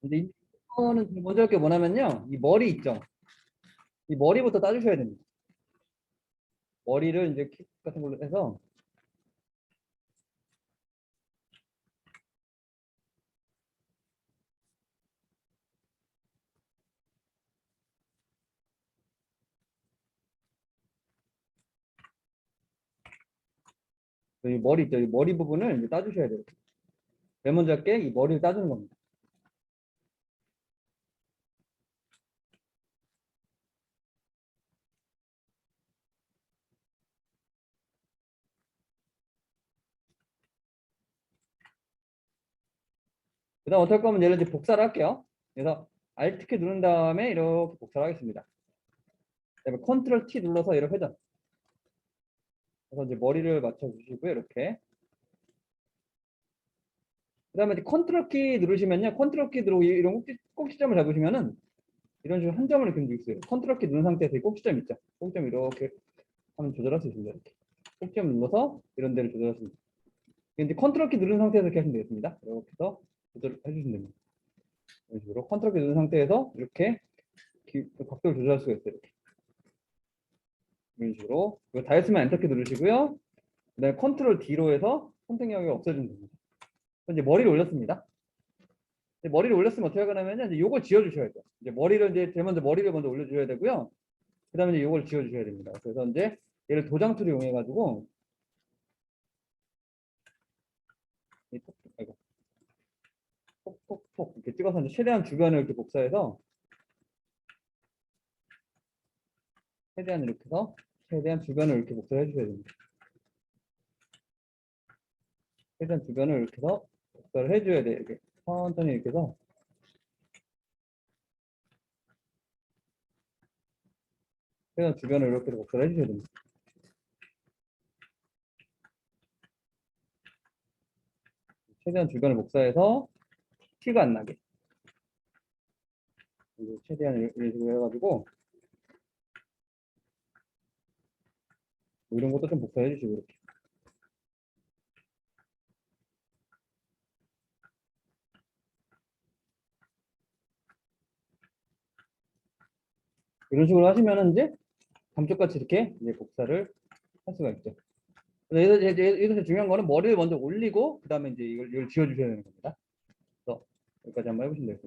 근데 이거는 먼저 할게 뭐냐면요. 이 머리 있죠. 이 머리부터 따주셔야 됩니다. 머리를 이제 킥 같은 걸로 해서 이 머리 있죠. 이 머리 부분을 이제 따주셔야 돼요. 맨 먼저 할게 이 머리를 따주는 겁니다. 그 다음 어떨 거면 예를 들어 복사를 할게요. 그래서 Alt 키 누른 다음에 이렇게 복사를 하겠습니다. 그다음에 Ctrl T 눌러서 이렇게 회전. 그래서 이제 머리를 맞춰 주시고요. 이렇게. 그 다음에 이제 컨트롤 키 누르시면요. 컨트롤 키 누르고 이런 꼭지, 꼭지점을 잡으시면은 이런 식으로 한 점을 이렇게 누르고 있어요. 컨트롤 키 누른 상태에서 이 꼭지점 있죠. 꼭지점 이렇게 하면 조절할 수 있습니다. 이렇게. 꼭지점 눌러서 이런 데를 조절하시면 돼요. 이제 컨트롤 키 누른 상태에서 이렇게 하시면 되겠습니다. 이렇게 해서 조절해 주시면 됩니다. 이런 식으로 컨트롤 키 누른 상태에서 이렇게 기- 각도를 조절할 수가 있어요. 이렇게. 이런 식으로 이거 다 했으면 엔터 키 누르시고요. 그다음에 컨트롤 D로 해서 선택 영역을 없애주면 됩니다. 이제 머리를 올렸습니다. 이제 머리를 올렸으면 어떻게 하냐면요. 이제 요걸 지워주셔야 돼요. 이제 머리를 이제 제일 먼저 머리를 먼저 올려주셔야 되고요. 그다음에 이제 요걸 지워주셔야 됩니다. 그래서 이제 얘를 도장 툴을 이용해 가지고 이 톡, 아이고. 톡톡톡 이렇게 찍어서 최대한 주변을 이렇게 복사해서 최대한 이렇게 해서 최대한 주변을 이렇게 복사해 주셔야 됩니다. 최대한 주변을 이렇게 해서 복사를 해줘야 돼요. 이렇게 천천히 이렇게 해서 최대한 주변을 이렇게 복사를 해주셔야 됩니다. 최대한 주변을 복사해서 티가 안 나게 최대한 이런 식으로 해가지고 뭐 이런 것도 좀 복사해 주시고 이렇게 이런 식으로 하시면은 이제 감쪽같이 이렇게 이제 복사를 할 수가 있죠. 여기서 여기서 중요한 거는 머리를 먼저 올리고 그 다음에 이제 이걸, 이걸 지워주셔야 되는 겁니다. 여기까지 한번 해보시면 되겠습니다.